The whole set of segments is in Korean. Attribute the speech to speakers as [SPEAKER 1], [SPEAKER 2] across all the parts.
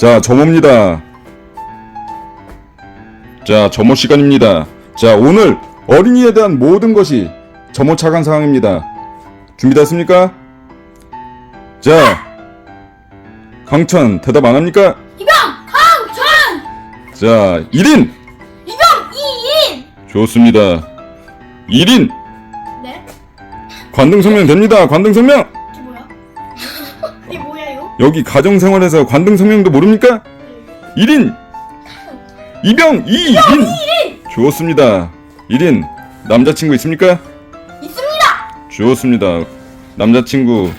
[SPEAKER 1] 자, 점호입니다. 자, 점호 시간입니다. 자, 오늘 어린이에 대한 모든 것이 점호 차관 상황입니다. 준비됐습니까? 자, 강천 대답 안 합니까?
[SPEAKER 2] 이병 강천
[SPEAKER 1] 자, 1인!
[SPEAKER 2] 이병 이인
[SPEAKER 1] 좋습니다. 1인!
[SPEAKER 2] 네?
[SPEAKER 1] 관등 성명 됩니다. 관등 성명! 여기 가정생활에서 관등 성명도 모릅니까? 1인! 이병 2인! 좋습니다. 1인 남자친구 있습니까?
[SPEAKER 2] 있습니다
[SPEAKER 1] 좋습니다. 남자친구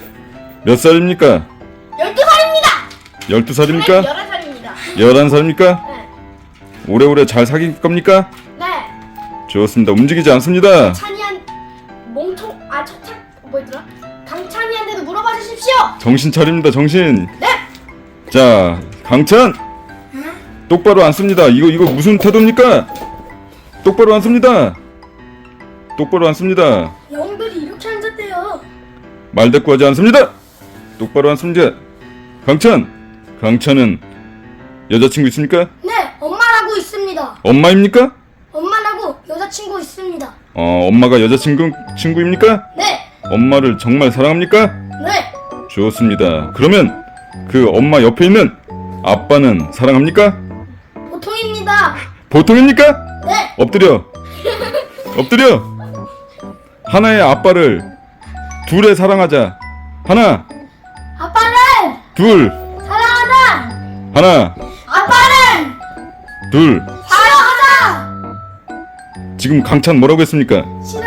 [SPEAKER 1] 몇 살입니까?
[SPEAKER 2] 12살입니다
[SPEAKER 1] 12살입니까?
[SPEAKER 2] 11살입니다
[SPEAKER 1] 11살입니까?
[SPEAKER 2] 네.
[SPEAKER 1] 오래오래 잘 사귈 겁니까?
[SPEAKER 2] 네
[SPEAKER 1] 좋습니다. 움직이지 않습니다.
[SPEAKER 2] 찬이 강찬이한테도 물어봐 주십시오
[SPEAKER 1] 정신 차립니다. 정신.
[SPEAKER 2] 네
[SPEAKER 1] 자, 강찬! 똑바로 앉습니다. 이거, 이거 무슨 태도입니까? 똑바로 앉습니다. 똑바로 앉습니다.
[SPEAKER 2] 영들이 이렇게 앉았대요
[SPEAKER 1] 말대꾸하지 않습니다. 똑바로 앉습니다. 강찬! 강찬은 여자친구 있습니까?
[SPEAKER 2] 네 엄마라고 있습니다
[SPEAKER 1] 엄마입니까?
[SPEAKER 2] 엄마라고 여자친구 있습니다
[SPEAKER 1] 어, 엄마가 여자친구, 친구입니까?
[SPEAKER 2] 네
[SPEAKER 1] 엄마를 정말 사랑합니까?
[SPEAKER 2] 네.
[SPEAKER 1] 좋습니다. 그러면 그 엄마 옆에 있는 아빠는 사랑합니까?
[SPEAKER 2] 보통입니다
[SPEAKER 1] 보통입니까?
[SPEAKER 2] 네
[SPEAKER 1] 엎드려. 엎드려. 하나의 아빠를 둘에 사랑하자. 하나,
[SPEAKER 2] 아빠는
[SPEAKER 1] 둘,
[SPEAKER 2] 사랑하자
[SPEAKER 1] 하나,
[SPEAKER 2] 아빠는
[SPEAKER 1] 둘.
[SPEAKER 2] 사랑하자
[SPEAKER 1] 지금 강찬 뭐라고 했습니까?
[SPEAKER 2] 했어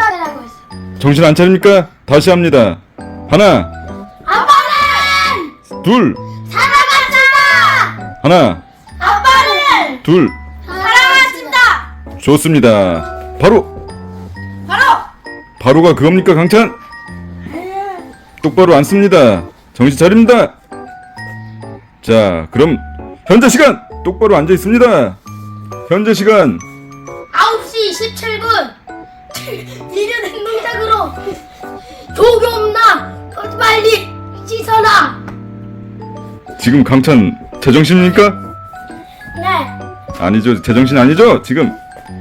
[SPEAKER 1] 정신 안 차립니까? 다시 합니다. 하나,
[SPEAKER 2] 아빠는
[SPEAKER 1] 둘,
[SPEAKER 2] 사랑하자
[SPEAKER 1] 하나,
[SPEAKER 2] 아빠는
[SPEAKER 1] 둘.
[SPEAKER 2] 사랑하신다
[SPEAKER 1] 좋습니다. 바로,
[SPEAKER 2] 바로
[SPEAKER 1] 바로가 그겁니까, 강찬? 똑바로 앉습니다. 정신 차립니다. 자, 그럼 현재 시간 똑바로 앉아 있습니다. 현재 시간
[SPEAKER 2] 9시 17분 미련한 동작으로 조경나 빨리 씻어라
[SPEAKER 1] 지금 강찬 제정신입니까?
[SPEAKER 2] 네
[SPEAKER 1] 아니죠. 제정신 아니죠? 지금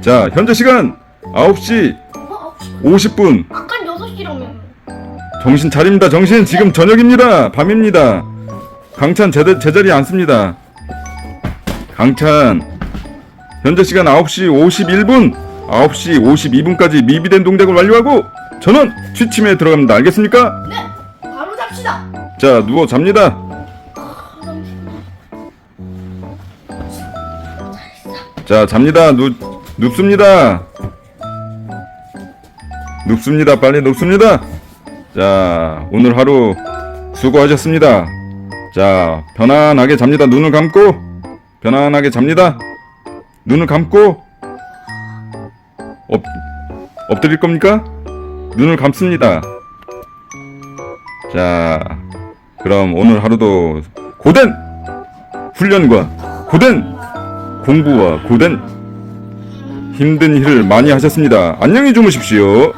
[SPEAKER 1] 자, 현재 시간 9시
[SPEAKER 2] 뭐,
[SPEAKER 1] 50분.
[SPEAKER 2] 아까 6시라며
[SPEAKER 1] 정신 차립니다. 정신 지금 저녁입니다. 밤입니다. 강찬 제, 제자리에 앉습니다. 강찬 현재 시간 9시 51분 9시 52분까지 미비된 동작을 완료하고 저는 취침에 들어갑니다. 알겠습니까?
[SPEAKER 2] 네 바로 잡시다
[SPEAKER 1] 자, 누워 잡니다. 자, 잡니다. 눕, 눕습니다. 눕습니다. 빨리 눕습니다. 자, 오늘 하루 수고하셨습니다. 자, 편안하게 잡니다. 눈을 감고, 편안하게 잡니다. 눈을 감고, 엎, 엎드릴 겁니까? 눈을 감습니다. 자, 그럼 오늘 하루도 고된 훈련과 고된 공부와 고된 힘든 일을 많이 하셨습니다. 안녕히 주무십시오.